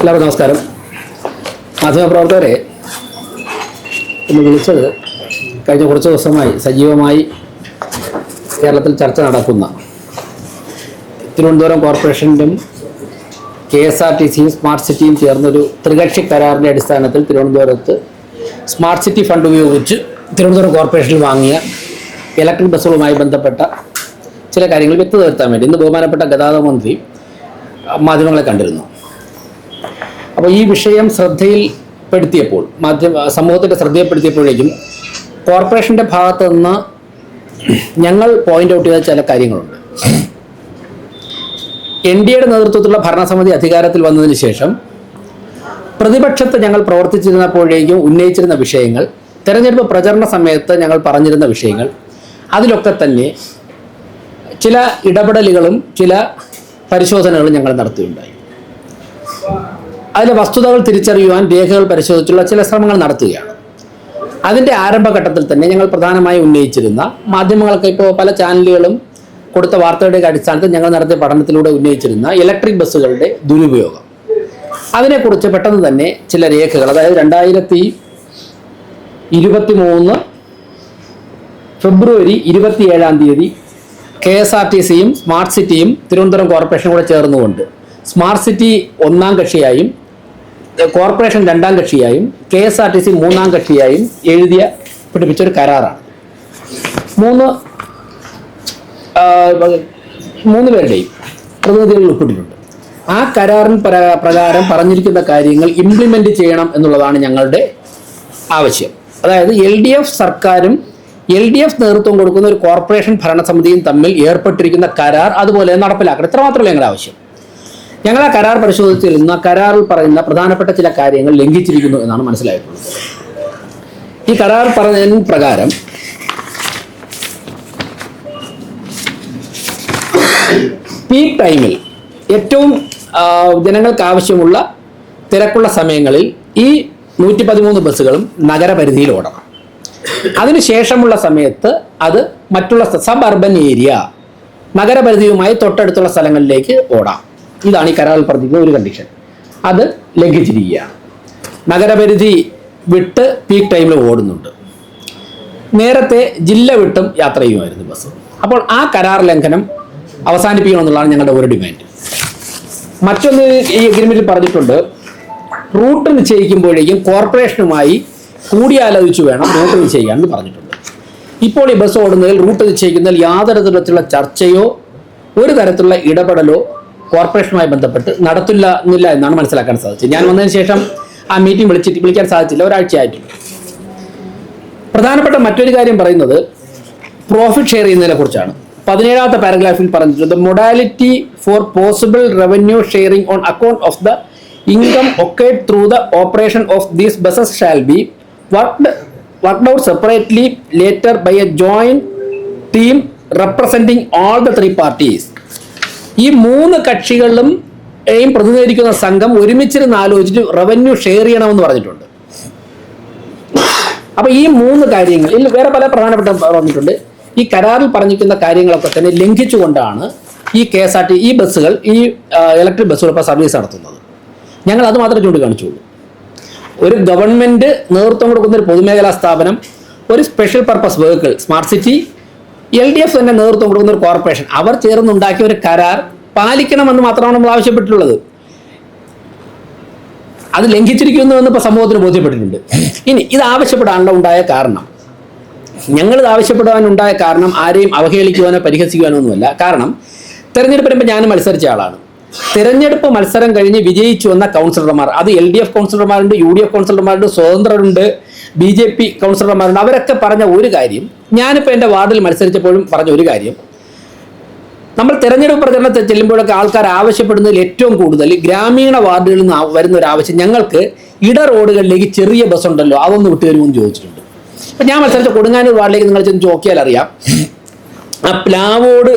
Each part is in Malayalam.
എല്ലാവർക്കും നമസ്കാരം. മാധ്യമപ്രവർത്തകരെ ഇന്ന് വിളിച്ചത് കഴിഞ്ഞ കുറച്ച് ദിവസമായി സജീവമായി കേരളത്തിൽ ചർച്ച നടക്കുന്ന തിരുവനന്തപുരം കോർപ്പറേഷനും കെ എസ് ആർ ടി സിയും സ്മാർട്ട് സിറ്റിയും ചേർന്നൊരു ത്രികക്ഷി കരാറിന്റെ അടിസ്ഥാനത്തിൽ തിരുവനന്തപുരത്ത് സ്മാർട്ട് സിറ്റി ഫണ്ട് ഉപയോഗിച്ച് തിരുവനന്തപുരം കോർപ്പറേഷനിൽ വാങ്ങിയ ഇലക്ട്രിക് ബസ്സുകളുമായി ബന്ധപ്പെട്ട ചില കാര്യങ്ങൾ വ്യക്തത വരുത്താൻ വേണ്ടി ഇന്ന് ബഹുമാനപ്പെട്ട ഗതാഗത മന്ത്രി മാധ്യമങ്ങളെ കണ്ടിരുന്നു. അപ്പോൾ ഈ വിഷയം ശ്രദ്ധയിൽപ്പെടുത്തിയപ്പോൾ മാധ്യമ സമൂഹത്തിന്റെ ശ്രദ്ധയിൽപ്പെടുത്തിയപ്പോഴേക്കും കോർപ്പറേഷന്റെ ഭാഗത്ത് നിന്ന് ഞങ്ങൾ പോയിന്റ് ഔട്ട് ചെയ്ത ചില കാര്യങ്ങളുണ്ട്. എൻ ഡി എയുടെ നേതൃത്വത്തിലുള്ള ഭരണസമിതി അധികാരത്തിൽ വന്നതിന് ശേഷം പ്രതിപക്ഷത്ത് ഞങ്ങൾ പ്രവർത്തിച്ചിരുന്നപ്പോഴേക്കും ഉന്നയിച്ചിരുന്ന വിഷയങ്ങൾ തെരഞ്ഞെടുപ്പ് പ്രചരണ സമയത്ത് ഞങ്ങൾ പറഞ്ഞിരുന്ന വിഷയങ്ങൾ അതിലൊക്കെ തന്നെ ചില ഇടപെടലുകളും ചില പരിശോധനകളും ഞങ്ങൾ നടത്തുകയുണ്ടായി അതിലെ വസ്തുതകൾ തിരിച്ചറിയുവാൻ രേഖകൾ പരിശോധിച്ചുള്ള ചില ശ്രമങ്ങൾ നടത്തുകയാണ്. അതിന്റെ ആരംഭഘട്ടത്തിൽ തന്നെ ഞങ്ങൾ പ്രധാനമായി ഉന്നയിച്ചിരുന്ന മാധ്യമങ്ങൾക്ക് ഇപ്പോൾ പല ചാനലുകളും കൊടുത്ത വാർത്തയുടെ അടിസ്ഥാനത്തിൽ ഞങ്ങൾ നടത്തിയ പഠനത്തിലൂടെ ഉന്നയിച്ചിരുന്ന ഇലക്ട്രിക് ബസ്സുകളുടെ ദുരുപയോഗം. അതിനെക്കുറിച്ച് പെട്ടെന്ന് തന്നെ ചില രേഖകൾ അതായത് രണ്ടായിരത്തി ഇരുപത്തി മൂന്ന് ഫെബ്രുവരി തീയതി കെ എസ് ആർ ടി സിയും സ്മാർട്ട് സിറ്റിയും തിരുവനന്തപുരം കോർപ്പറേഷനും കൂടെ ചേർന്നുകൊണ്ട് സ്മാർട്ട് സിറ്റി ഒന്നാം കക്ഷിയായും കോർപ്പറേഷൻ രണ്ടാം കക്ഷിയായും K S R T C മൂന്നാം കക്ഷിയായും എഴുതിയ പിടിപ്പിച്ച ഒരു കരാറാണ്. മൂന്ന് മൂന്ന് പേരുടെയും പ്രതിനിധികൾ ഉൾപ്പെട്ടിട്ടുണ്ട്. ആ കരാറിൻ പ്ര- പ്രകാരം പറഞ്ഞിരിക്കുന്ന കാര്യങ്ങൾ ഇംപ്ലിമെന്റ് ചെയ്യണം എന്നുള്ളതാണ് ഞങ്ങളുടെ ആവശ്യം. അതായത് എൽ ഡി എഫ് സർക്കാരും എൽ ഡി എഫ് നേതൃത്വം കൊടുക്കുന്ന ഒരു കോർപ്പറേഷൻ ഭരണസമിതിയും തമ്മിൽ ഏർപ്പെട്ടിരിക്കുന്ന കരാർ അതുപോലെ നടപ്പിലാക്കണം. ഇത്ര മാത്രമല്ല ഞങ്ങളുടെ ആവശ്യം. ഞങ്ങൾ ആ കരാർ പരിശോധിച്ചിരുന്ന കരാറിൽ പറയുന്ന പ്രധാനപ്പെട്ട ചില കാര്യങ്ങൾ ലംഘിച്ചിരിക്കുന്നു എന്നാണ് മനസ്സിലായിട്ടുള്ളത്. ഈ കരാർ പറഞ്ഞതിന് പ്രകാരം പീക്ക് ടൈമിൽ ഏറ്റവും ജനങ്ങൾക്ക് ആവശ്യമുള്ള തിരക്കുള്ള സമയങ്ങളിൽ ഈ നൂറ്റി പതിമൂന്ന് ബസ്സുകളും നഗരപരിധിയിൽ ഓടണം. അതിനുശേഷമുള്ള സമയത്ത് അത് മറ്റുള്ള സബ് അർബൻ ഏരിയ നഗരപരിധിയുമായി തൊട്ടടുത്തുള്ള സ്ഥലങ്ങളിലേക്ക് ഓടാം. ഇതാണ് ഈ കരാറിൽ പറഞ്ഞിരിക്കുന്ന ഒരു കണ്ടീഷൻ അത് ലംഘിച്ചിരിക്കുകയാണ് നഗരപരിധി വിട്ട് പീക്ക് ടൈമിൽ ഓടുന്നുണ്ട്. നേരത്തെ ജില്ല വിട്ടും യാത്ര ചെയ്യുമായിരുന്നു ബസ്. അപ്പോൾ ആ കരാർ ലംഘനം അവസാനിപ്പിക്കണമെന്നുള്ളതാണ് ഞങ്ങളുടെ ഒരു ഡിമാൻഡ് മറ്റൊന്ന് ഈ എഗ്രിമെന്റിൽ പറഞ്ഞിട്ടുണ്ട്. റൂട്ട് നിശ്ചയിക്കുമ്പോഴേക്കും കോർപ്പറേഷനുമായി കൂടിയാലോചിച്ച് വേണം റൂട്ട് നിശ്ചയിക്കാമെന്ന് പറഞ്ഞിട്ടുണ്ട്. ഇപ്പോൾ ഈ ബസ് ഓടുന്നതിൽ റൂട്ട് നിശ്ചയിക്കുന്നതിൽ യാതൊരു തരത്തിലുള്ള ചർച്ചയോ ഒരു തരത്തിലുള്ള ഇടപെടലോ കോർപ്പറേഷനുമായി ബന്ധപ്പെട്ട് നടത്തില്ല എന്നില്ല എന്നാണ് മനസ്സിലാക്കാൻ സാധിച്ചത്. ഞാൻ വന്നതിന് ശേഷം ആ മീറ്റിംഗ് വിളിച്ചിട്ട് വിളിക്കാൻ സാധിച്ചില്ല. ഒരാഴ്ചയായിട്ടുണ്ട് പ്രധാനപ്പെട്ട മറ്റൊരു കാര്യം പറയുന്നത് പ്രോഫിറ്റ് ഷെയർ ചെയ്യുന്നതിനെ കുറിച്ചാണ്. പതിനേഴാമത്തെ പാരഗ്രാഫിൽ പറഞ്ഞിട്ടുണ്ട് modality for possible revenue sharing on account of the income accrued through the operation of these buses shall be worked worked out separately later by a joint team representing all the three parties ഈ മൂന്ന് കക്ഷികളിലും യും പ്രതിനിധീകരിക്കുന്ന സംഘം ഒരുമിച്ചിരുന്ന് ആലോചിച്ച് റവന്യൂ ഷെയർ ചെയ്യണമെന്ന് പറഞ്ഞിട്ടുണ്ട്. അപ്പൊ ഈ മൂന്ന് കാര്യങ്ങൾ ഇതിൽ വേറെ പല പ്രധാനപ്പെട്ട പറഞ്ഞിട്ടുണ്ട് ഈ കരാറിൽ പറഞ്ഞിരിക്കുന്ന കാര്യങ്ങളൊക്കെ തന്നെ ലംഘിച്ചുകൊണ്ടാണ് ഈ കെ എസ് ആർ ടി ഈ ബസ്സുകൾ ഈ ഇലക്ട്രിക് ബസ്സുകൾ ഇപ്പോൾ സർവീസ് നടത്തുന്നത്. ഞങ്ങൾ അത് മാത്രമേ ചൂണ്ടിക്കാണിച്ചുള്ളൂ ഒരു ഗവൺമെന്റ് നേതൃത്വം കൊടുക്കുന്ന ഒരു പൊതുമേഖലാ സ്ഥാപനം ഒരു special purpose vehicle smart city L D F തന്നെ നേതൃത്വം കൊടുക്കുന്ന ഒരു കോർപ്പറേഷൻ. അവർ ചേർന്നുണ്ടാക്കിയ ഒരു കരാർ പാലിക്കണമെന്ന് മാത്രമാണ് നമ്മൾ ആവശ്യപ്പെട്ടിട്ടുള്ളത്. അത് ലംഘിച്ചിരിക്കുന്നു എന്ന് ഇപ്പോൾ സമൂഹത്തിന് ബോധ്യപ്പെട്ടിട്ടുണ്ട്. ഇനി ഇത് ആവശ്യപ്പെടാനുള്ള ഉണ്ടായ കാരണം. ഞങ്ങൾ ഇത് ആവശ്യപ്പെടാനുണ്ടായ കാരണം ആരെയും അവഹേളിക്കുവാനോ പരിഹസിക്കുവാനോ ഒന്നുമല്ല. കാരണം തെരഞ്ഞെടുപ്പ് വരുമ്പോൾ ഞാൻ മത്സരിച്ച ആളാണ്. തെരഞ്ഞെടുപ്പ് മത്സരം കഴിഞ്ഞ് വിജയിച്ചു വന്ന കൗൺസിലർമാർ അത് എൽ ഡി എഫ് കൗൺസിലർമാരുണ്ട് യു ഡി എഫ് കൗൺസിലർമാരുണ്ട് സ്വതന്ത്രരുണ്ട് ബി ജെ പി കൗൺസിലർമാരുണ്ട്. അവരൊക്കെ പറഞ്ഞ ഒരു കാര്യം ഞാനിപ്പോൾ എന്റെ വാർഡിൽ മത്സരിച്ചപ്പോഴും പറഞ്ഞ ഒരു കാര്യം. നമ്മൾ തെരഞ്ഞെടുപ്പ് പ്രചരണത്തിൽ ചെല്ലുമ്പോഴൊക്കെ ആൾക്കാർ ആവശ്യപ്പെടുന്നതിൽ ഏറ്റവും കൂടുതൽ ഗ്രാമീണ വാർഡുകളിൽ നിന്ന് വരുന്ന ഒരു ആവശ്യം. ഞങ്ങൾക്ക് ഇട റോഡുകളിലേക്ക് ചെറിയ ബസ് ഉണ്ടല്ലോ അതൊന്ന് വിട്ടു തരുമെന്ന് ചോദിച്ചിട്ടുണ്ട്. അപ്പം ഞാൻ മത്സരിച്ച കൊടുങ്ങാനൂർ വാർഡിലേക്ക് നിങ്ങൾ ചെന്ന് നോക്കിയാൽ അറിയാം. ആ പ്ലാവോട്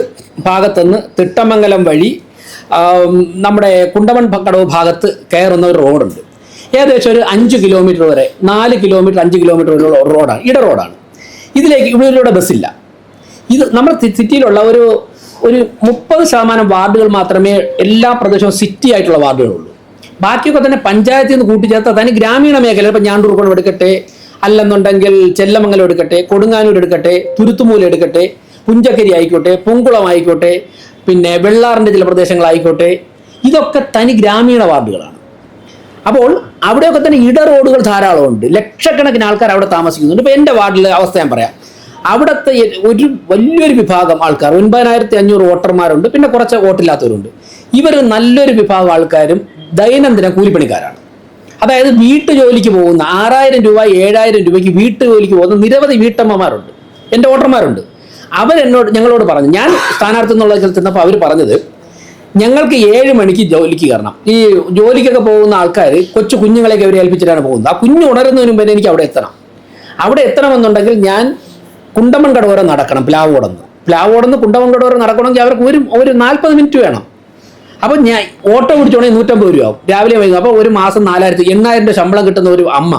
ഭാഗത്തുനിന്ന് തിട്ടമംഗലം വഴി നമ്മുടെ കുണ്ടമൺ കടവ് ഭാഗത്ത് കയറുന്ന ഒരു റോഡുണ്ട്. ഏകദേശം ഒരു അഞ്ച് കിലോമീറ്റർ വരെ നാല് കിലോമീറ്റർ അഞ്ച് കിലോമീറ്റർ വരെയുള്ള റോഡാണ് ഇട റോഡാണ് ഇതിലേക്ക് ഇവിടെ ബസ്സില്ല ഇത് നമ്മുടെ സിറ്റിയിലുള്ള ഒരു ഒരു മുപ്പത് ശതമാനം വാർഡുകൾ മാത്രമേ എല്ലാ പ്രദേശവും സിറ്റി ആയിട്ടുള്ള വാർഡുകളുള്ളൂ. ബാക്കിയൊക്കെ തന്നെ പഞ്ചായത്തിൽ നിന്ന് കൂട്ടിച്ചേർത്താൽ തന്നെ ഗ്രാമീണ മേഖല ഇപ്പം ഞാണ്ടൂർക്കുളം എടുക്കട്ടെ അല്ലെന്നുണ്ടെങ്കിൽ ചെല്ലമംഗലം എടുക്കട്ടെ കൊടുങ്ങാനൂർ എടുക്കട്ടെ തുരുത്തുമൂല എടുക്കട്ടെ പുഞ്ചക്കരി ആയിക്കോട്ടെ പൊങ്കുളം ആയിക്കോട്ടെ പിന്നെ വെള്ളാറിന്റെ ചില പ്രദേശങ്ങളായിക്കോട്ടെ ഇതൊക്കെ തനി ഗ്രാമീണ വാർഡുകളാണ്. അപ്പോൾ അവിടെയൊക്കെ തന്നെ ഇട റോഡുകൾ ധാരാളമുണ്ട്. ലക്ഷക്കണക്കിന് ആൾക്കാർ അവിടെ താമസിക്കുന്നുണ്ട്. ഇപ്പോൾ എന്റെ വാർഡിലെ അവസ്ഥ ഞാൻ പറയാം. അവിടുത്തെ ഒരു വലിയൊരു വിഭാഗം ആൾക്കാർ ഒൻപതിനായിരത്തി അഞ്ഞൂറ് വോട്ടർമാരുണ്ട്. പിന്നെ കുറച്ച് വോട്ടില്ലാത്തവരുണ്ട്. ഇവർ നല്ലൊരു വിഭാഗം ആൾക്കാരും ദൈനംദിന കൂലിപ്പണിക്കാരാണ്. അതായത് വീട്ടു ജോലിക്ക് പോകുന്ന ആറായിരം രൂപ ഏഴായിരം രൂപയ്ക്ക് വീട്ടു ജോലിക്ക് പോകുന്ന നിരവധി വീട്ടമ്മമാരുണ്ട്. എന്റെ വോട്ടർമാരുണ്ട്. അവരെന്നോട് ഞങ്ങളോട് പറഞ്ഞു ഞാൻ സ്ഥാനാർത്ഥി എന്നുള്ള ചെന്നപ്പോൾ അവർ പറഞ്ഞത് ഞങ്ങൾക്ക് ഏഴ് മണിക്ക് ജോലിക്ക് കയറണം. ഈ ജോലിക്കൊക്കെ പോകുന്ന ആൾക്കാർ കൊച്ചു കുഞ്ഞുങ്ങളെയൊക്കെ അവരെ ഏൽപ്പിച്ചിട്ടാണ് പോകുന്നത്. ആ കുഞ്ഞു ഉണരുന്നതിന് മുമ്പേ എനിക്ക് അവിടെ എത്തണം. അവിടെ എത്തണമെന്നുണ്ടെങ്കിൽ ഞാൻ കുണ്ടമൺ കടവരെ നടക്കണം പ്ലാവോടന്ന്. പ്ലാവോടന്ന് കുണ്ടമൺ കടവരെ നടക്കണമെങ്കിൽ അവർക്ക് ഒരു ഒരു നാൽപ്പത് മിനിറ്റ് വേണം. അപ്പം ഞാൻ ഓട്ടോ പിടിച്ചോണെങ്കിൽ നൂറ്റമ്പത് രൂപ ആവും. രാവിലെ വൈകും അപ്പോൾ ഒരു മാസം നാലായിരത്തി എണ്ണായിരം രൂപ ശമ്പളം കിട്ടുന്ന ഒരു അമ്മ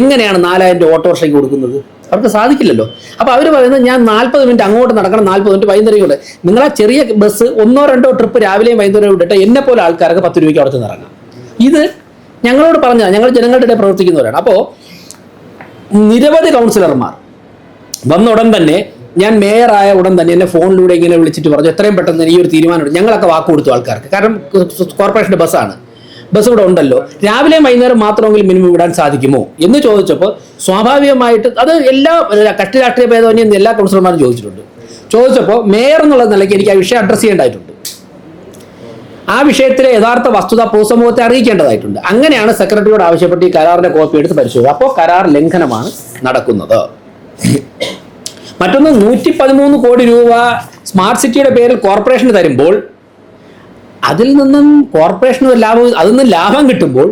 എങ്ങനെയാണ് നാലായിരം ഓട്ടോറിക്ഷയ്ക്ക് കൊടുക്കുന്നത്? അവർക്ക് സാധിക്കില്ലല്ലോ. അപ്പോൾ അവർ പറയുന്നത് ഞാൻ നാൽപ്പത് മിനിറ്റ് അങ്ങോട്ട് നടക്കണം നാൽപ്പത് മിനിറ്റ് വൈകുന്നേരം കൊണ്ട് നിങ്ങൾ ആ ചെറിയ ബസ് ഒന്നോ രണ്ടോ ട്രിപ്പ് രാവിലെയും വൈകുന്നേരം വിട്ടിട്ട് എന്നെ പോലെ ആൾക്കാർക്ക് പത്ത് രൂപയ്ക്ക് അവിടെ നിന്ന് ഇറങ്ങാം. ഇത് ഞങ്ങളോട് പറഞ്ഞാൽ ഞങ്ങൾ ജനങ്ങളുടെ ഇടയിൽ പ്രവർത്തിക്കുന്നവരാണ്. അപ്പോൾ നിരവധി കൗൺസിലർമാർ വന്ന ഉടൻ തന്നെ ഞാൻ മേയറായ ഉടൻ തന്നെ എന്നെ ഫോണിലൂടെ ഇങ്ങനെ വിളിച്ചിട്ട് പറഞ്ഞു എത്രയും പെട്ടെന്ന് ഈ ഒരു തീരുമാനമുണ്ട്. ഞങ്ങളൊക്കെ വാക്ക് കൊടുത്തു ആൾക്കാർക്ക്. കാരണം കോർപ്പറേഷന്റെ ബസ്സാണ്. ബസ് ഇവിടെ ഉണ്ടല്ലോ. രാവിലെ വൈകുന്നേരം മാത്രമെങ്കിലും മിനിമം വിടാൻ സാധിക്കുമോ? എന്ന് ചോദിച്ചപ്പോൾ സ്വാഭാവികമായിട്ട് അത് എല്ലാ കക്ഷി രാഷ്ട്രീയ ഭേദമന്യം എല്ലാ കൗൺസിലർമാരും ചോദിച്ചിട്ടുണ്ട്. ചോദിച്ചപ്പോൾ മേയർ എന്നുള്ള നിലയ്ക്ക് എനിക്ക് ആ വിഷയം അഡ്രസ്സ് ചെയ്യേണ്ടതായിട്ടുണ്ട്. ആ വിഷയത്തിലെ യഥാർത്ഥ വസ്തുത പൊതുസമൂഹത്തെ അറിയിക്കേണ്ടതായിട്ടുണ്ട്. അങ്ങനെയാണ് സെക്രട്ടറിയോട് ആവശ്യപ്പെട്ട് ഈ കരാറിന്റെ കോപ്പി എടുത്ത് പരിശോധിച്ചത്. അപ്പോൾ കരാർ ലംഘനമാണ് നടക്കുന്നത്. മറ്റൊന്ന് നൂറ്റി പതിമൂന്ന് കോടി രൂപ സ്മാർട്ട് സിറ്റിയുടെ പേരിൽ കോർപ്പറേഷന് തരുമ്പോൾ അതിൽ നിന്നും കോർപ്പറേഷന് ഒരു ലാഭം അതിൽ നിന്നും ലാഭം കിട്ടുമ്പോൾ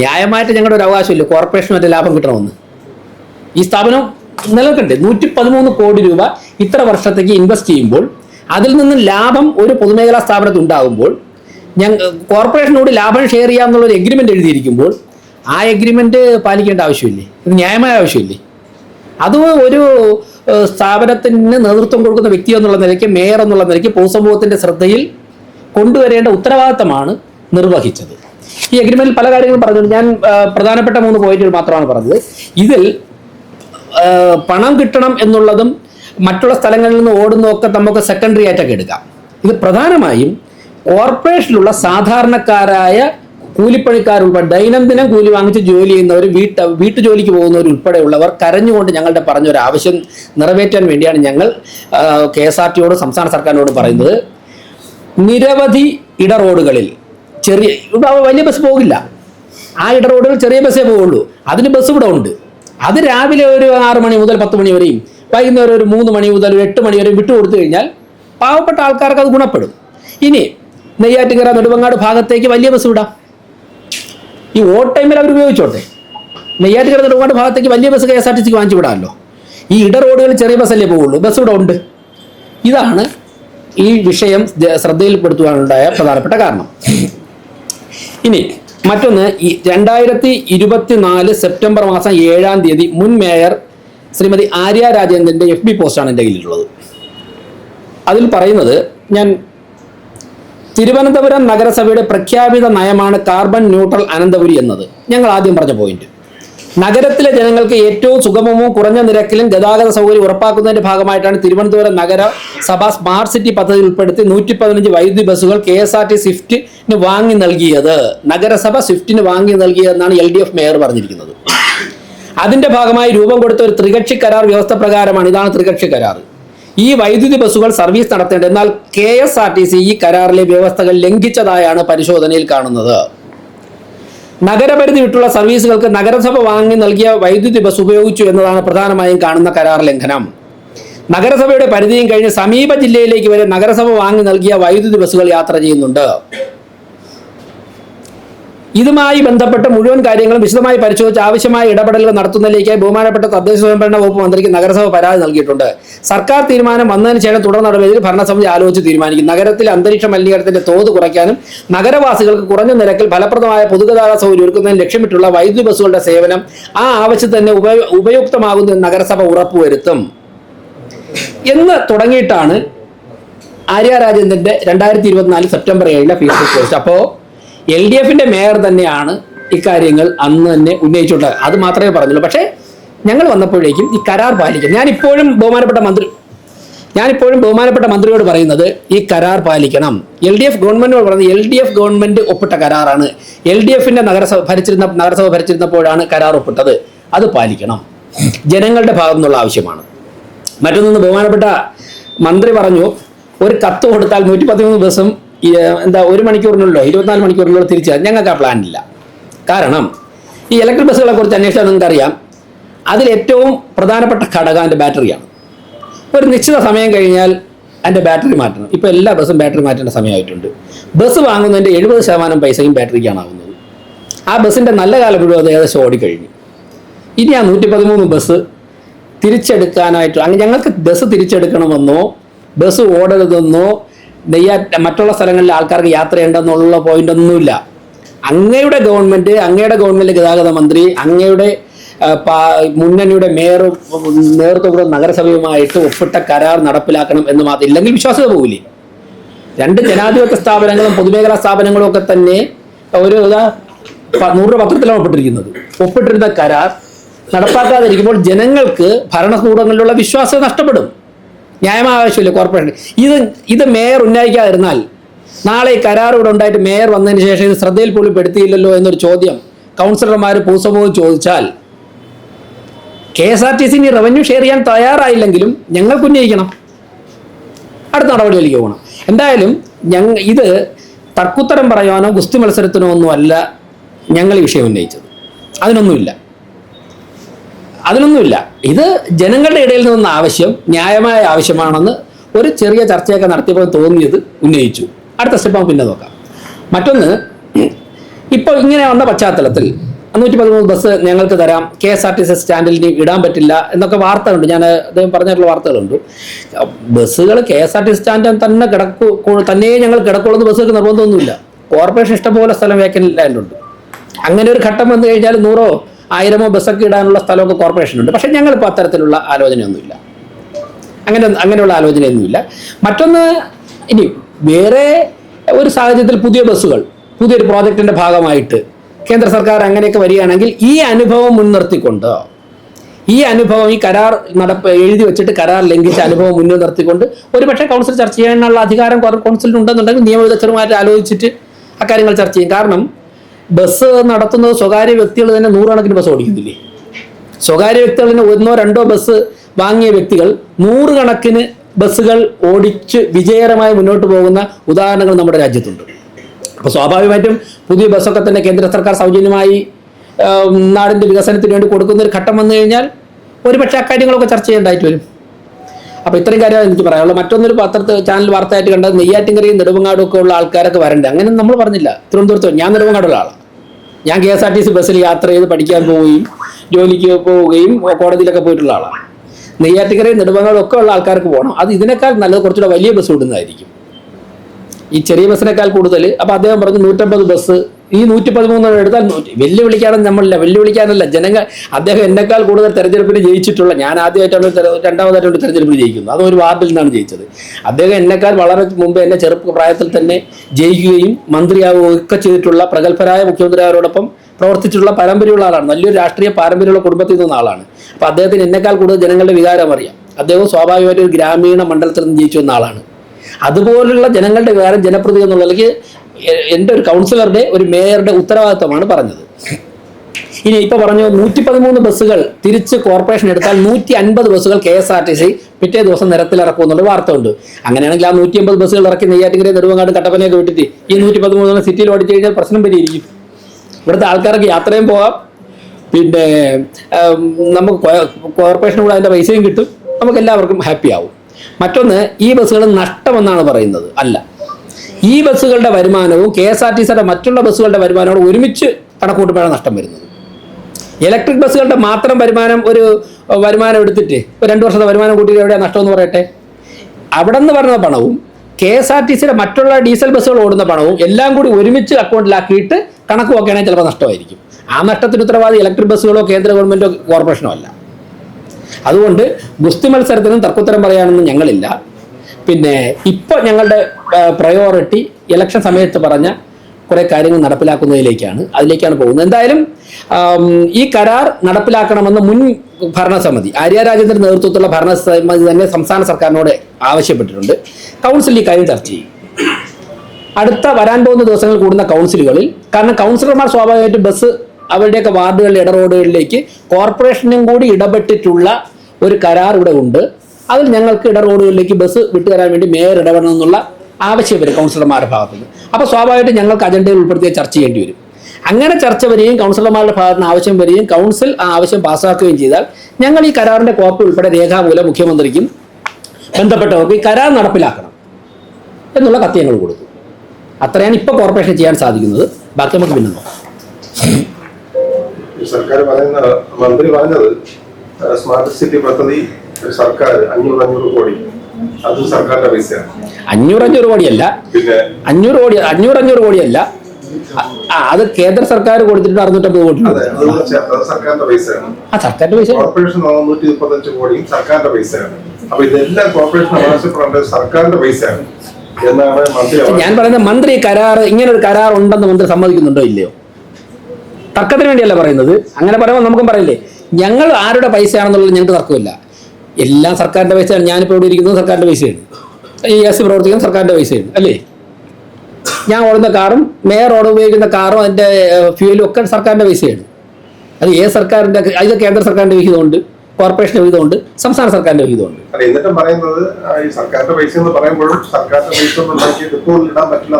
ന്യായമായിട്ട് ഞങ്ങളുടെ ഒരു അവകാശമില്ല. കോർപ്പറേഷന് മറ്റേ ലാഭം കിട്ടണമെന്ന്. ഈ സ്ഥാപനം നിലനിൽക്കണ്ടേ? നൂറ്റി പതിമൂന്ന് കോടി രൂപ ഇത്ര വർഷത്തേക്ക് ഇൻവെസ്റ്റ് ചെയ്യുമ്പോൾ അതിൽ നിന്നും ലാഭം ഒരു പൊതുമേഖലാ സ്ഥാപനത്തിൽ ഉണ്ടാകുമ്പോൾ ഞങ്ങൾ കോർപ്പറേഷനോട് ലാഭം ഷെയർ ചെയ്യാമെന്നുള്ള ഒരു എഗ്രിമെന്റ് എഴുതിയിരിക്കുമ്പോൾ ആ എഗ്രിമെന്റ് പാലിക്കേണ്ട ആവശ്യമില്ലേ? ഇത് ന്യായമായ ആവശ്യമില്ലേ? അത് ഒരു സ്ഥാപനത്തിന് നേതൃത്വം കൊടുക്കുന്ന വ്യക്തി എന്നുള്ള നിലയ്ക്ക് മേയർ എന്നുള്ള നിലയ്ക്ക് പൊതുസമൂഹത്തിന്റെ ശ്രദ്ധയിൽ കൊണ്ടുവരേണ്ട ഉത്തരവാദിത്തമാണ് നിർവഹിച്ചത്. ഈ അഗ്രിമെന്റിൽ പല കാര്യങ്ങളും പറഞ്ഞു ഞാൻ പ്രധാനപ്പെട്ട മൂന്ന് പോയിന്റുകൾ മാത്രമാണ് പറഞ്ഞത്. ഇതിൽ പണം കിട്ടണം എന്നുള്ളതും മറ്റുള്ള സ്ഥലങ്ങളിൽ നിന്ന് ഓടുന്നതൊക്കെ നമുക്ക് സെക്കൻഡറി ആയിട്ടൊക്കെ എടുക്കാം. ഇത് പ്രധാനമായും കോർപ്പറേഷനിലുള്ള സാധാരണക്കാരായ കൂലിപ്പണിക്കാരുൾപ്പെടെ ദൈനംദിനം കൂലി വാങ്ങിച്ച് ജോലി ചെയ്യുന്നവർ വീട്ട വീട്ടുജോലിക്ക് പോകുന്നവർ ഉൾപ്പെടെയുള്ളവർ കരഞ്ഞുകൊണ്ട് ഞങ്ങളുടെ പറഞ്ഞ ഒരു ആവശ്യം നിറവേറ്റാൻ വേണ്ടിയാണ് ഞങ്ങൾ കെ എസ് ആർ ടിയോട് സംസ്ഥാന സർക്കാരിനോടും പറയുന്നത്. നിരവധി ഇട റോഡുകളിൽ ചെറിയ വലിയ ബസ് പോകില്ല. ആ ഇട റോഡുകൾ ചെറിയ ബസ്സേ പോവുള്ളൂ. അതിന് ബസ് ഇവിടെ ഉണ്ട്. അത് രാവിലെ ഒരു ആറ് മണി മുതൽ പത്ത് മണി വരെയും വൈകുന്നേരം ഒരു മൂന്ന് മണി മുതൽ ഒരു എട്ട് മണി വരെയും വിട്ടു കൊടുത്തു കഴിഞ്ഞാൽ പാവപ്പെട്ട ആൾക്കാർക്ക് അത് ഗുണപ്പെടും. ഇനി നെയ്യാറ്റുകര നെടുവങ്ങാട് ഭാഗത്തേക്ക് വലിയ ബസ് വിടാം. ഈ ഓട്ട് ടൈമിൽ അവർ ഉപയോഗിച്ചോട്ടെ. നെയ്യാറ്റുകര നെടുവങ്ങാട് ഭാഗത്തേക്ക് വലിയ bus K S R T സിക്ക് വാങ്ങിച്ചു വിടാമല്ലോ. ഈ ഇട ചെറിയ ബസ്സല്ലേ പോവുള്ളൂ. ബസ് ഇവിടെ ഉണ്ട്. ഇതാണ് ഈ വിഷയം ശ്രദ്ധയിൽപ്പെടുത്തുവാനുണ്ടായ പ്രധാനപ്പെട്ട കാരണം. ഇനി മറ്റൊന്ന് രണ്ടായിരത്തി ഇരുപത്തിനാല് സെപ്റ്റംബർ മാസം ഏഴാം തീയതി മുൻ മേയർ ശ്രീമതി ആര്യ രാജേന്ദ്രന്റെ എഫ് ബി പോസ്റ്റാണ് എന്റെ കയ്യിലുള്ളത്. അതിൽ പറയുന്നത് ഞാൻ തിരുവനന്തപുരം നഗരസഭയുടെ പ്രഖ്യാപിത നയമാണ് കാർബൺ ന്യൂട്രൽ അനന്തപുരി എന്നത്. ഞങ്ങൾ ആദ്യം പറഞ്ഞ പോയിന്റ്. നഗരത്തിലെ ജനങ്ങൾക്ക് ഏറ്റവും സുഗമവും കുറഞ്ഞ നിരക്കിലും ഗതാഗത സൗകര്യം ഉറപ്പാക്കുന്നതിന്റെ ഭാഗമായിട്ടാണ് തിരുവനന്തപുരം നഗരസഭ സ്മാർട്ട് സിറ്റി പദ്ധതി ഉൾപ്പെടുത്തി നൂറ്റി പതിനഞ്ച് വൈദ്യുതി ബസ്സുകൾ കെ എസ് ആർ ടി സ്വിഫ്റ്റിന് വാങ്ങി നൽകിയത്. നഗരസഭ സ്വിഫ്റ്റിന് വാങ്ങി നൽകിയതെന്നാണ് എൽ ഡി എഫ് മേയർ പറഞ്ഞിരിക്കുന്നത്. അതിന്റെ ഭാഗമായി രൂപം കൊടുത്ത ഒരു ത്രികക്ഷി കരാർ വ്യവസ്ഥ പ്രകാരമാണ് ഇതാണ് ത്രികക്ഷി കരാർ. ഈ വൈദ്യുതി ബസ്സുകൾ സർവീസ് നടത്തേണ്ടത് എന്നാൽ K S R T C ഈ കരാറിലെ വ്യവസ്ഥകൾ ലംഘിച്ചതായാണ് പരിശോധനയിൽ കാണുന്നത്. നഗരപരിധി വിട്ടുള്ള സർവീസുകൾക്ക് നഗരസഭ വാങ്ങി നൽകിയ വൈദ്യുതി ബസ് ഉപയോഗിച്ചു എന്നതാണ് പ്രധാനമായും കാണുന്ന കരാർ ലംഘനം. നഗരസഭയുടെ പരിധിയും കഴിഞ്ഞ് സമീപ ജില്ലയിലേക്ക് വരെ നഗരസഭ വാങ്ങി നൽകിയ വൈദ്യുതി ബസ്സുകൾ യാത്ര ചെയ്യുന്നുണ്ട്. ഇതുമായി ബന്ധപ്പെട്ട മുഴുവൻ കാര്യങ്ങളും വിശദമായി പരിശോധിച്ച് ആവശ്യമായ ഇടപെടലുകൾ നടത്തുന്നതിലേക്കായി ബഹുമാനപ്പെട്ട തദ്ദേശ സ്വയംഭരണ വകുപ്പ് മന്ത്രിക്ക് നഗരസഭ പരാതി നൽകിയിട്ടുണ്ട്. സർക്കാർ തീരുമാനം വന്നതിന് ശേഷം തുടർ നടപടിയിൽ ഭരണസമിതി ആലോചിച്ച് തീരുമാനിക്കും. നഗരത്തിലെ അന്തരീക്ഷ മലിനീകരണത്തിന്റെ തോത് കുറയ്ക്കാനും നഗരവാസികൾക്ക് കുറഞ്ഞ നിരക്കിൽ ഫലപ്രദമായ പൊതുഗതാഗത സൗകര്യം ഒരുക്കുന്നതിന് ലക്ഷ്യമിട്ടുള്ള വൈദ്യുതി ബസ്സുകളുടെ സേവനം ആ ആവശ്യത്തിന് തന്നെ ഉപ- ഉപയുക്തമാകുന്ന നഗരസഭ ഉറപ്പുവരുത്തും. എന്ന് തുടങ്ങിയിട്ടാണ് ആര്യ രാജേന്ദ്രന്റെ രണ്ടായിരത്തി ഇരുപത്തിനാല് സെപ്റ്റംബർ ഏഴിലെ ഫേസ്ബുക്ക് പോസ്റ്റ്. അപ്പോൾ എൽ ഡി എഫിന്റെ മേയർ തന്നെയാണ് ഇക്കാര്യങ്ങൾ അന്ന് തന്നെ ഉന്നയിച്ചുണ്ടായത് അത് മാത്രമേ പറഞ്ഞുള്ളൂ. പക്ഷേ ഞങ്ങൾ വന്നപ്പോഴേക്കും ഈ കരാർ പാലിക്കും ഞാനിപ്പോഴും ബഹുമാനപ്പെട്ട മന്ത്രി ഞാനിപ്പോഴും ബഹുമാനപ്പെട്ട മന്ത്രിയോട് പറയുന്നത് ഈ കരാർ പാലിക്കണം. എൽ ഡി എഫ് ഗവൺമെന്റിനോട് പറയുന്നത് എൽ ഡി എഫ് ഗവൺമെന്റ് ഒപ്പിട്ട കരാറാണ്. എൽ ഡി എഫിന്റെ നഗരസഭ ഭരിച്ചിരുന്ന നഗരസഭ ഭരിച്ചിരുന്നപ്പോഴാണ് കരാർ ഒപ്പിട്ടത്. അത് പാലിക്കണം. ജനങ്ങളുടെ ഭാഗത്തു നിന്നുള്ള ആവശ്യമാണ്. മറ്റൊന്ന് ബഹുമാനപ്പെട്ട മന്ത്രി പറഞ്ഞു ഒരു കത്ത് കൊടുത്താൽ നൂറ്റി പതിമൂന്ന് ദിവസം എന്താ ഒരു മണിക്കൂറിനുള്ളോ ഇരുപത്തിനാല് മണിക്കൂറിനുള്ളോ തിരിച്ചു ഞങ്ങൾക്ക് ആ പ്ലാൻ ഇല്ല. കാരണം ഈ ഇലക്ട്രിക് ബസ്സുകളെ കുറിച്ച് അന്വേഷിച്ചാൽ അതിൽ ഏറ്റവും പ്രധാനപ്പെട്ട ഘടകം അതിന്റെ ബാറ്ററിയാണ് ഒരു നിശ്ചിത സമയം കഴിഞ്ഞാൽ അതിന്റെ ബാറ്ററി മാറ്റണം. ഇപ്പോൾ എല്ലാ ബസ്സും ബാറ്ററി മാറ്റേണ്ട സമയമായിട്ടുണ്ട്. ബസ് വാങ്ങുന്നതിന്റെ എഴുപത് ശതമാനം പൈസയും ബാറ്ററിക്കാണ് ആവുന്നത്. ആ ബസ്സിന്റെ നല്ല കാലം മുഴുവൻ അത് ഏകദേശം ഓടിക്കഴിഞ്ഞു. ഇനി ആ നൂറ്റി പതിമൂന്ന് ബസ് തിരിച്ചെടുക്കാനായിട്ട് അങ്ങനെ ഞങ്ങൾക്ക് ബസ് തിരിച്ചെടുക്കണമെന്നോ ബസ് ഓടരുതെന്നോ നെയ്യാ മറ്റുള്ള സ്ഥലങ്ങളിൽ ആൾക്കാർക്ക് യാത്ര ചെയ്യേണ്ടെന്നുള്ള പോയിന്റ് ഒന്നുമില്ല. അങ്ങയുടെ ഗവൺമെന്റ് അങ്ങയുടെ ഗവൺമെന്റ് ഗതാഗത മന്ത്രി അങ്ങയുടെ മുന്നണിയുടെ മേയറും നേതൃത്വം നഗരസഭയുമായിട്ട് ഒപ്പിട്ട കരാർ നടപ്പിലാക്കണം എന്ന് മാത്രം ഇല്ലെങ്കിൽ വിശ്വാസത പോകില്ലേ രണ്ട് ജനാധിപത്യ സ്ഥാപനങ്ങളും പൊതുമേഖലാ സ്ഥാപനങ്ങളും ഒക്കെ തന്നെ ഒരു നൂറ് പത്രത്തിലാണ് ഒപ്പിട്ടിരിക്കുന്നത്. ഒപ്പിട്ടിരുന്ന കരാർ നടപ്പാക്കാതിരിക്കുമ്പോൾ ജനങ്ങൾക്ക് ഭരണകൂടങ്ങളിലുള്ള വിശ്വാസം നഷ്ടപ്പെടും. ന്യായമായ ആവശ്യമില്ല കോർപ്പറേഷൻ ഇത് ഇത് മേയർ ഉന്നയിക്കാതിരുന്നാൽ നാളെ ഈ കരാർ ഇവിടെ ഉണ്ടായിട്ട് മേയർ വന്നതിന് ശേഷം ഇത് ശ്രദ്ധയിൽ പോലും പെടുത്തിയില്ലല്ലോ എന്നൊരു ചോദ്യം കൗൺസിലർമാർ പൊതുസമൂഹം ചോദിച്ചാൽ K S R T C revenue share ചെയ്യാൻ തയ്യാറായില്ലെങ്കിലും ഞങ്ങൾക്ക് ഉന്നയിക്കണം. അടുത്ത നടപടിയിലേക്ക് പോകണം. എന്തായാലും ഞങ്ങൾ ഇത് തർക്കുത്തരം പറയാനോ ഗുസ്തി മത്സരത്തിനോ ഒന്നുമല്ല ഞങ്ങൾ ഈ വിഷയം ഉന്നയിച്ചത്. അതിനൊന്നുമില്ല. അതിനൊന്നുമില്ല. ഇത് ജനങ്ങളുടെ ഇടയിൽ നിന്ന ആവശ്യം ന്യായമായ ആവശ്യമാണെന്ന് ഒരു ചെറിയ ചർച്ചയൊക്കെ നടത്തിയപ്പോൾ തോന്നിയത് ഉന്നയിച്ചു. അടുത്ത സ്റ്റെപ്പ് പിന്നെ നോക്കാം. മറ്റൊന്ന് ഇപ്പോൾ ഇങ്ങനെ വന്ന പശ്ചാത്തലത്തിൽ നൂറ്റി പതിമൂന്ന് ബസ് ഞങ്ങൾക്ക് തരാം K S R T C സ്റ്റാൻഡിൽ ഇനി ഇടാൻ പറ്റില്ല എന്നൊക്കെ വാർത്തകളുണ്ട്. ഞാൻ അദ്ദേഹം പറഞ്ഞിട്ടുള്ള വാർത്തകളുണ്ട്. ബസ്സുകൾ K S R T C സ്റ്റാൻഡിൽ തന്നെ കിടക്കു തന്നെ ഞങ്ങൾ കിടക്കുള്ളൂ ബസ്സുകൾക്ക് നിർബന്ധമൊന്നുമില്ല. കോർപ്പറേഷൻ ഇഷ്ടംപോലെ സ്ഥലം വേക്കൻ ലാൻഡുണ്ട് അങ്ങനെ ഒരു ഘട്ടം വന്നു കഴിഞ്ഞാൽ നൂറോ ആയിരമോ ബസ്സൊക്കെ ഇടാനുള്ള സ്ഥലമൊക്കെ കോർപ്പറേഷനുണ്ട്. പക്ഷേ ഞങ്ങളിപ്പോൾ അത്തരത്തിലുള്ള ആലോചനയൊന്നുമില്ല. അങ്ങനെ അങ്ങനെയുള്ള ആലോചനയൊന്നുമില്ല. മറ്റൊന്ന് ഇനി വേറെ ഒരു സാഹചര്യത്തിൽ പുതിയ ബസ്സുകൾ പുതിയൊരു പ്രോജക്റ്റിന്റെ ഭാഗമായിട്ട് കേന്ദ്ര സർക്കാർ അങ്ങനെയൊക്കെ വരികയാണെങ്കിൽ ഈ അനുഭവം മുൻനിർത്തിക്കൊണ്ട് ഈ അനുഭവം ഈ കരാർ നടപ്പ് എഴുതി വെച്ചിട്ട് കരാർ ലംഘിച്ച അനുഭവം മുന്നിൽ നിർത്തിക്കൊണ്ട് ഒരുപക്ഷെ കൗൺസിൽ ചർച്ച ചെയ്യാനുള്ള അധികാരം കൗൺസിലിന് ഉണ്ടെന്നുണ്ടെങ്കിൽ നിയമവിദഗ്ധരുമായിട്ട് ആലോചിച്ചിട്ട് അക്കാര്യങ്ങൾ ചർച്ച ചെയ്യും. കാരണം ബസ് നടത്തുന്നത് സ്വകാര്യ വ്യക്തികൾ തന്നെ നൂറുകണക്കിന് ബസ് ഓടിക്കുന്നില്ലേ? സ്വകാര്യ വ്യക്തികൾ തന്നെ ഒന്നോ രണ്ടോ ബസ് വാങ്ങിയ വ്യക്തികൾ നൂറുകണക്കിന് ബസ്സുകൾ ഓടിച്ച് വിജയകരമായി മുന്നോട്ട് പോകുന്ന ഉദാഹരണങ്ങൾ നമ്മുടെ രാജ്യത്തുണ്ട്. അപ്പോൾ സ്വാഭാവികമായിട്ടും പുതിയ ബസ്സൊക്കെ തന്നെ കേന്ദ്ര സർക്കാർ സൗജന്യമായി നാടിന്റെ വികസനത്തിന് വേണ്ടി കൊടുക്കുന്ന ഒരു ഘട്ടം വന്നു കഴിഞ്ഞാൽ ഒരുപക്ഷെ അക്കാര്യങ്ങളൊക്കെ ചർച്ച ചെയ്യേണ്ടതായിട്ട് വരും. അപ്പോൾ ഇത്രയും കാര്യമാണ് എനിക്ക് പറയാനുള്ളത് മറ്റൊന്നൊരു പത്രത്തിൽ ചാനൽ വാർത്തയായിട്ട് കണ്ടത് നെയ്യാറ്റിങ്കരയും നെടുമങ്ങാടും ഒക്കെ ഉള്ള ആൾക്കാരൊക്കെ വരണ്ടേ. അങ്ങനെ നമ്മൾ പറഞ്ഞില്ല. തിരുവനന്തപുരത്ത് ഞാൻ നെടുമങ്ങാടുള്ള ആളാണ് ഞാൻ K S R T C ബസ്സിൽ യാത്ര ചെയ്ത് പഠിക്കാൻ പോവുകയും ജോലിക്ക് പോവുകയും കോടതിയിലൊക്കെ പോയിട്ടുള്ള ആളാണ്. നെയ്യാറ്റിക്കരയും നെടുമങ്ങാടും ഒക്കെ ഉള്ള ആൾക്കാർക്ക് പോകണം. അത് ഇതിനേക്കാൾ നല്ലത് കുറച്ചുകൂടെ വലിയ ബസ് വിടുന്നതായിരിക്കും. ഈ ചെറിയ ബസ്സിനേക്കാൾ കൂടുതൽ. അപ്പോൾ അദ്ദേഹം പറഞ്ഞു നൂറ്റമ്പത് ബസ് ഈ നൂറ്റി പതിമൂന്ന് എടുത്താൽ നൂറ്റി വെല്ലുവിളിക്കാനും നമ്മളില്ല വെല്ലുവിളിക്കാനല്ല. ജനങ്ങൾ അദ്ദേഹം എന്നെക്കാൾ കൂടുതൽ തെരഞ്ഞെടുപ്പിന് ജയിച്ചിട്ടുള്ള ഞാൻ ആദ്യമായിട്ടാണ് രണ്ടാമതായിട്ടാണ് തെരഞ്ഞെടുപ്പിന് ജയിക്കുന്നത്. അത് ഒരു വാർഡിൽ നിന്നാണ് ജയിച്ചത്. അദ്ദേഹം എന്നെക്കാൾ വളരെ മുമ്പ് എന്നെ ചെറുപ്പ പ്രായത്തിൽ തന്നെ ജയിക്കുകയും മന്ത്രിയാവുകയും ഒക്കെ ചെയ്തിട്ടുള്ള പ്രഗത്ഭരായ മുഖ്യമന്ത്രിമാരോടൊപ്പം പ്രവർത്തിച്ചിട്ടുള്ള പാരമ്പര്യമുള്ള ആളാണ്. നല്ലൊരു രാഷ്ട്രീയ പാരമ്പര്യമുള്ള കുടുംബത്തിൽ നിന്ന ആളാണ്. അപ്പോൾ അദ്ദേഹത്തിന് എന്നെക്കാൾ കൂടുതൽ ജനങ്ങളുടെ വികാരം അറിയാം. അദ്ദേഹം സ്വാഭാവികമായിട്ട് ഒരു ഗ്രാമീണ മണ്ഡലത്തിൽ നിന്ന് ജയിച്ചു വന്ന ആളാണ്. അതുപോലുള്ള ജനങ്ങളുടെ വികാരം ജനപ്രതി എന്നുള്ള നിലയ്ക്ക് എന്റെ ഒരു കൗൺസിലറുടെ ഒരു മേയറുടെ ഉത്തരവാദിത്തമാണ് പറഞ്ഞത്. ഇനി ഇപ്പൊ പറഞ്ഞു നൂറ്റി പതിമൂന്ന് ബസ്സുകൾ തിരിച്ച് കോർപ്പറേഷൻ എടുത്താൽ നൂറ്റി അൻപത് ബസ്സുകൾ K S R T C പിറ്റേ ദിവസം നിരത്തിൽ ഇറക്കുമെന്നുള്ള വാർത്ത ഉണ്ട് അങ്ങനെയാണെങ്കിൽ ആ നൂറ്റി അമ്പത് ബസ്സുകൾ ഇറക്കി നെയ്യാറ്റിങ്കര നെടുവങ്ങാട് കട്ടപ്പനയൊക്കെ വിട്ടിട്ട് ഈ നൂറ്റി പതിമൂന്ന് സിറ്റിയിൽ ഓടിച്ചു കഴിഞ്ഞാൽ പ്രശ്നം പരിഹരിക്കും ഇവിടുത്തെ ആൾക്കാർക്ക് യാത്രയും പോകാം. പിന്നെ നമുക്ക് കോർപ്പറേഷൻ കൂടെ അതിന്റെ പൈസയും കിട്ടും. നമുക്ക് എല്ലാവർക്കും ഹാപ്പി ആവും. മറ്റൊന്ന് ഈ ബസ്സുകൾ നഷ്ടമെന്നാണ് പറയുന്നത്. അല്ല. ഈ ബസ്സുകളുടെ വരുമാനവും കെ എസ് ആർ ടി സിയുടെ മറ്റുള്ള ബസ്സുകളുടെ വരുമാനവും ഒരുമിച്ച് കണക്കൂട്ടുമ്പോഴാണ് നഷ്ടം വരുന്നത്. ഇലക്ട്രിക് ബസ്സുകളുടെ മാത്രം വരുമാനം ഒരു വരുമാനം എടുത്തിട്ട് ഒരു രണ്ട് വർഷത്തെ വരുമാനം കൂട്ടിയിട്ട് എവിടെയാണ് നഷ്ടം എന്ന് പറയട്ടെ? അവിടെ നിന്ന് പറഞ്ഞ പണവും കെ എസ് ആർ ടി സിയുടെ മറ്റുള്ള ഡീസൽ ബസ്സുകൾ ഓടുന്ന പണവും എല്ലാം കൂടി ഒരുമിച്ച് അക്കൗണ്ടിലാക്കിയിട്ട് കണക്ക് നോക്കുകയാണെങ്കിൽ ചിലപ്പോൾ നഷ്ടമായിരിക്കും. ആ നഷ്ടത്തിന് ഉത്തരവാദി ഇലക്ട്രിക് ബസ്സുകളോ കേന്ദ്ര ഗവൺമെന്റോ കോർപ്പറേഷനോ അല്ല. അതുകൊണ്ട് ഗുസ്തി മത്സരത്തിനും തർക്കുത്തരം പറയാനൊന്നും ഞങ്ങളില്ല. പിന്നെ ഇപ്പോൾ ഞങ്ങളുടെ പ്രയോറിറ്റി ഇലക്ഷൻ സമയത്ത് പറഞ്ഞ കുറേ കാര്യങ്ങൾ നടപ്പിലാക്കുന്നതിലേക്കാണ് അതിലേക്കാണ് പോകുന്നത്. എന്തായാലും ഈ കരാർ നടപ്പിലാക്കണമെന്ന് മുൻ ഭരണസമിതി ആര്യ രാജേന്ദ്രൻ നേതൃത്വത്തിലുള്ള ഭരണസമിതി തന്നെ സംസ്ഥാന സർക്കാരിനോട് ആവശ്യപ്പെട്ടിട്ടുണ്ട്. കൗൺസിൽ ഈ കാര്യം ചർച്ച ചെയ്യും. അടുത്ത വരാൻ പോകുന്ന ദിവസങ്ങൾ കൂടുന്ന കൗൺസിലുകളിൽ കാരണം കൗൺസിലർമാർ സ്വാഭാവികമായിട്ടും ബസ് അവരുടെയൊക്കെ വാർഡുകളിലെ ഇടറോഡുകളിലേക്ക് കോർപ്പറേഷനും കൂടി ഇടപെട്ടിട്ടുള്ള ഒരു കരാർ ഇവിടെ ഉണ്ട്. അതിൽ ഞങ്ങൾക്ക് ഇടറോഡുകളിലേക്ക് ബസ് വിട്ടുതരാൻ വേണ്ടി മേയർ ഇടപെടണം എന്നുള്ള ആവശ്യം വരും കൗൺസിലർമാരുടെ ഭാഗത്ത് നിന്ന് അപ്പോൾ സ്വാഭാവികമായിട്ടും ഞങ്ങൾക്ക് അജണ്ടയിൽ ഉൾപ്പെടുത്തിയ ചർച്ച ചെയ്യേണ്ടി വരും. അങ്ങനെ ചർച്ച വരികയും കൗൺസിലർമാരുടെ ഭാഗത്ത് നിന്ന് ആവശ്യം വരികയും കൗൺസിൽ ആ ആവശ്യം പാസ്സാക്കുകയും ചെയ്താൽ ഞങ്ങൾ ഈ കരാറിന്റെ കോപ്പി ഉൾപ്പെടെ രേഖാമൂലം മുഖ്യമന്ത്രിക്കും ബന്ധപ്പെട്ടവർക്ക് ഈ കരാർ നടപ്പിലാക്കണം എന്നുള്ള കത്ത് ഞങ്ങൾ കൊടുത്തു അത്രയാണ് ഇപ്പോൾ കോർപ്പറേഷൻ ചെയ്യാൻ സാധിക്കുന്നത്. ബാക്കി നമുക്ക് പിന്നെ സർക്കാർ പറയുന്ന മന്ത്രി പറഞ്ഞത് സ്മാർട്ട് സിറ്റി പദ്ധതി സർക്കാർ അഞ്ഞൂറ് അഞ്ഞൂറ് കോടി. അഞ്ഞൂറ് അഞ്ഞൂറ് കോടിയല്ല. അഞ്ഞൂറ് കോടി അഞ്ഞൂറ് അഞ്ഞൂറ് കോടിയല്ല ആ അത് കേന്ദ്ര സർക്കാർ കൊടുത്തിട്ട് അറുന്നൂറ്റമ്പത് കോടി സർക്കാരിന്റെ പൈസയാണ്. ആ സർക്കാരിന്റെ പൈസ. കോടിയും സർക്കാരിന്റെ പൈസയാണ്. അപ്പൊ ഇതെല്ലാം കോർപ്പറേഷൻ സർക്കാരിന്റെ പൈസയാണ് ഞാൻ പറയുന്നത് മന്ത്രി കരാർ ഇങ്ങനെ ഒരു കരാർ ഉണ്ടെന്ന് മന്ത്രി സമ്മതിക്കുന്നുണ്ടോ ഇല്ലയോ? തർക്കത്തിന് വേണ്ടിയല്ല പറയുന്നത്. അങ്ങനെ പറയുമ്പോൾ നമുക്കും പറയില്ലേ ഞങ്ങൾ ആരുടെ പൈസയാണെന്നുള്ളത് ഞങ്ങൾക്ക് തർക്കമില്ല. എല്ലാം സർക്കാരിന്റെ പൈസയാണ്. ഞാനിപ്പോൾ ഇവിടെ ഇരിക്കുന്നത് സർക്കാരിന്റെ പൈസയാണ്. ഈ എസ് പ്രവർത്തിക്കുന്നത് സർക്കാരിന്റെ പൈസയാണ് അല്ലേ? ഞാൻ ഓടുന്ന കാറും മേയർ ഓട് ഉപയോഗിക്കുന്ന കാറും അതിന്റെ ഫ്യൂലും ഒക്കെ സർക്കാരിന്റെ പൈസയാണ്. അത് ഏത് സർക്കാരിന്റെ അത് കേന്ദ്ര സർക്കാരിന്റെ വിഹിതമുണ്ട് കോർപ്പറേഷന്റെ വിഹിതമുണ്ട് സംസ്ഥാന സർക്കാരിന്റെ വിഹിതമുണ്ട്. എന്നിട്ടും പറയുന്നത് സർക്കാരിന്റെ പൈസ എന്ന് പറയുമ്പോഴും സർക്കാരിന്റെ പൈസ ഇടാൻ പറ്റില്ല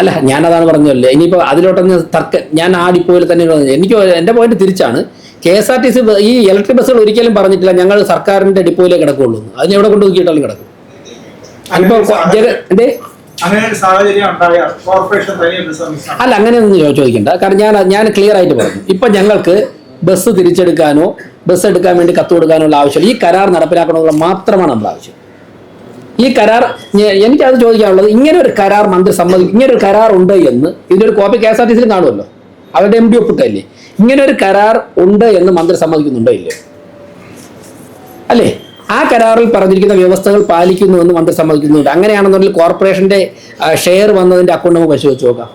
അല്ല ഞാനതാണ് പറഞ്ഞല്ലേ ഇനിയിപ്പോൾ അതിലോട്ടൊന്ന് തർക്ക ഞാൻ ആ ഡിപ്പോയിൽ തന്നെ എനിക്ക് എന്റെ പോയിന്റ് തിരിച്ചാണ്. K S R T C ഈ ഇലക്ട്രിക് ബസ്സുകൾ ഒരിക്കലും പറഞ്ഞിട്ടില്ല. ഞങ്ങൾ സർക്കാരിന്റെ ഡിപ്പോയിലേ കിടക്കുള്ളൂ അത് അതിന് എവിടെ കൊണ്ട് നോക്കിയിട്ടാലും കിടക്കും. അല്ല അങ്ങനെയൊന്നും ചോദിക്കണ്ട. കാരണം ഞാൻ ഞാൻ ക്ലിയർ ആയിട്ട് പറഞ്ഞു. ഇപ്പൊ ഞങ്ങൾക്ക് ബസ് തിരിച്ചെടുക്കാനോ ബസ് എടുക്കാൻ വേണ്ടി കത്ത് കൊടുക്കാനോ ഉള്ള ആവശ്യം ഈ കരാർ നടപ്പിലാക്കണമെന്നുള്ള മാത്രമാണ് നമ്മുടെ ആവശ്യം. ഈ കരാർ എനിക്കത് ചോദിക്കാനുള്ളത് ഇങ്ങനെ ഒരു കരാർ മന്ത്രി സമ്മതി ഇങ്ങനെ ഒരു കരാർ ഉണ്ട് എന്ന് ഇതിന്റെ ഒരു copy K S R T സിയിൽ കാണുമല്ലോ. അവരുടെ എം ഡി ഒപ്പിട്ടല്ലേ? ഇങ്ങനെ ഒരു കരാർ ഉണ്ട് എന്ന് മന്ത്രി സമ്മതിക്കുന്നുണ്ടോ ഇല്ലേ? അല്ലേ? ആ കരാറിൽ പറഞ്ഞിരിക്കുന്ന വ്യവസ്ഥകൾ പാലിക്കുന്നു എന്ന് മന്ത്രി സമ്മതിക്കുന്നുണ്ട്. അങ്ങനെയാണെന്നുണ്ടെങ്കിൽ കോർപ്പറേഷന്റെ ഷെയർ വന്നതിന്റെ അക്കൗണ്ട് നമുക്ക് പരിശോധിച്ച് നോക്കാം.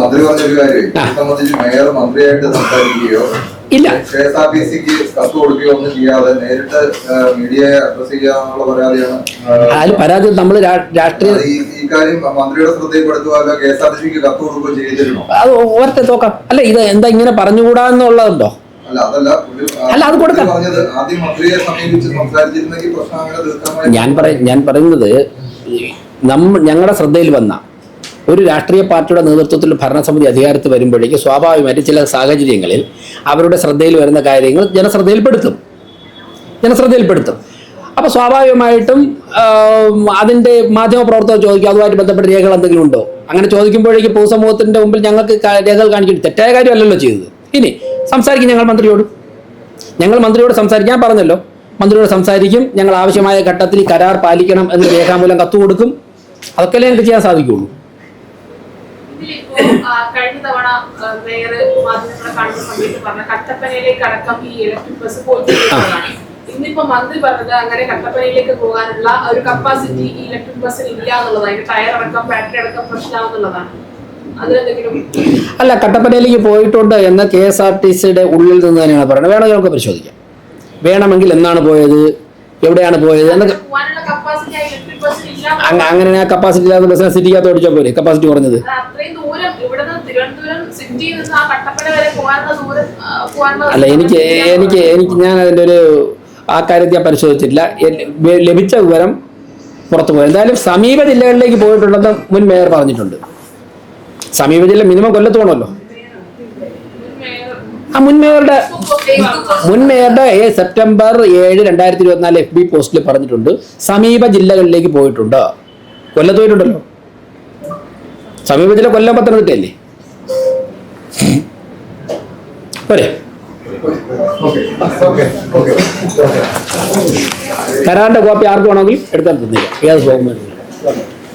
മന്ത്രി പറഞ്ഞൊരു കാര്യം സംബന്ധിച്ച് മേയർ മന്ത്രിയായിട്ട് സംസാരിക്കുകയോ ഇല്ല. കെ എസ് ആർ ടി സിക്ക് കത്ത് കൊടുക്കുകയോ ഒന്നും ചെയ്യാതെ നേരിട്ട് മീഡിയയെ അഡ്രസ് ചെയ്യാനുള്ള പരാതിയാണ് ആ, അതിൽ പരാതി നമ്മൾ രാഷ്ട്രീയ അത് ഈ ഈ കാര്യം മന്ത്രിയുടെ ശ്രദ്ധയിൽപ്പെടുത്തുക കെ എസ് ആർ ടി സിക്ക് കത്ത് കൊടുക്കുകയോ ചെയ്തിരുന്നു അത് ഓർത്തെ നോക്കാം അല്ല ഇത് എന്താ ഇങ്ങനെ പറഞ്ഞുകൂടാന്നുള്ളതുണ്ടോ അല്ല അത് കൊടുക്കാം. ഞാൻ പറ ഞാൻ പറയുന്നത് നമ്മ ഞങ്ങളുടെ ശ്രദ്ധയിൽ വന്ന ഒരു രാഷ്ട്രീയ പാർട്ടിയുടെ നേതൃത്വത്തിൽ ഭരണസമിതി അധികാരത്തിൽ വരുമ്പോഴേക്ക് സ്വാഭാവികമായിട്ട് ചില സാഹചര്യങ്ങളിൽ അവരുടെ ശ്രദ്ധയിൽ വരുന്ന കാര്യങ്ങൾ ജനശ്രദ്ധയിൽപ്പെടുത്തും. ജനശ്രദ്ധയിൽപ്പെടുത്തും. അപ്പോൾ സ്വാഭാവികമായിട്ടും അതിന്റെ മാധ്യമപ്രവർത്തകർ ചോദിക്കും അതുമായിട്ട് ബന്ധപ്പെട്ട രേഖകൾ എന്തെങ്കിലും ഉണ്ടോ? അങ്ങനെ ചോദിക്കുമ്പോഴേക്കും പൊതുസമൂഹത്തിന്റെ മുമ്പിൽ ഞങ്ങൾക്ക് രേഖകൾ കാണിക്കും തെറ്റായ കാര്യമല്ലല്ലോ ചെയ്തത്. ഇനി സംസാരിക്കും ഞങ്ങൾ മന്ത്രിയോട്. ഞങ്ങൾ മന്ത്രിയോട് സംസാരിക്കും. ഞാൻ പറഞ്ഞല്ലോ മന്ത്രിയോട് സംസാരിക്കും. ഞങ്ങൾ ആവശ്യമായ ഘട്ടത്തിൽ കരാർ പാലിക്കണം എന്ന് രേഖാമൂലം കത്തു കൊടുക്കും. അതൊക്കെയല്ലേ ഞങ്ങൾക്ക് ചെയ്യാൻ സാധിക്കുള്ളൂ. ഇതിലിപ്പോ കഴിഞ്ഞ തവണ വേറെ മാധ്യമങ്ങളെ കാണുന്ന സമയത്ത് പറഞ്ഞ കട്ടപ്പനയിലേക്ക് അടക്കം ഈ ഇലക്ട്രിക് ബസ് പോയിട്ടുള്ളതാണ് ഇന്നിപ്പോ മന്ത്രി പറഞ്ഞത് അങ്ങനെ കട്ടപ്പനയിലേക്ക് പോകാനുള്ള ഒരു കപ്പാസിറ്റി ഈ ഇലക്ട്രിക് ബസ്സിന് ഇല്ല എന്നുള്ളതാണ്. അതിന്റെ ടയർ അടക്കം ബാറ്ററി അടക്കം പ്രശ്നമാണെന്നുള്ളതാണ് അല്ല കട്ടപ്പനയിലേക്ക് പോയിട്ടുണ്ട് എന്ന കെ എസ് ആർ ടി സിയുടെ ഉള്ളിൽ നിന്ന് തന്നെയാണ് പറയുന്നത്. വേണമെങ്കിൽ നമുക്ക് പരിശോധിക്കാം. വേണമെങ്കിൽ എന്നാണ് പോയത്? എവിടെയാണ് പോയത്? എന്നൊക്കെ അങ്ങനെ ആ കപ്പാസിറ്റി ഇല്ലാത്ത ബസ്സിനെ സിറ്റിക്കകത്ത് ഓടിച്ചാൽ പോരെ? കപ്പാസിറ്റി കുറഞ്ഞത്. അല്ല എനിക്ക് എനിക്ക് എനിക്ക് ഞാൻ അതിന്റെ ഒരു ആ കാര്യത്തിൽ ഞാൻ പരിശോധിച്ചിട്ടില്ല. ലഭിച്ച വിവരം പുറത്തു പോയി. എന്തായാലും സമീപ ജില്ലകളിലേക്ക് പോയിട്ടുണ്ടെന്ന് മുൻ മേയർ പറഞ്ഞിട്ടുണ്ട്. സമീപ ജില്ല മിനിമം കൊല്ലത്ത് പോകണമല്ലോ ആ മുൻമേയറുടെ മുൻമേയറുടെ ഏ- സെപ്റ്റംബർ ഏഴ് രണ്ടായിരത്തി ഇരുപത്തിനാല് എഫ് ബി പോസ്റ്റിൽ പറഞ്ഞിട്ടുണ്ട് സമീപ ജില്ലകളിലേക്ക് പോയിട്ടുണ്ട്. കൊല്ലത്ത് പോയിട്ടുണ്ടല്ലോ. സമീപ ജില്ല കൊല്ലം പത്തനംതിട്ടയല്ലേ? പോരെ. കരാറിന്റെ കോപ്പി ആർക്ക് വേണമെങ്കിൽ എടുത്താൽ തന്നില്ല. ഏത് പോകുമ്പോൾ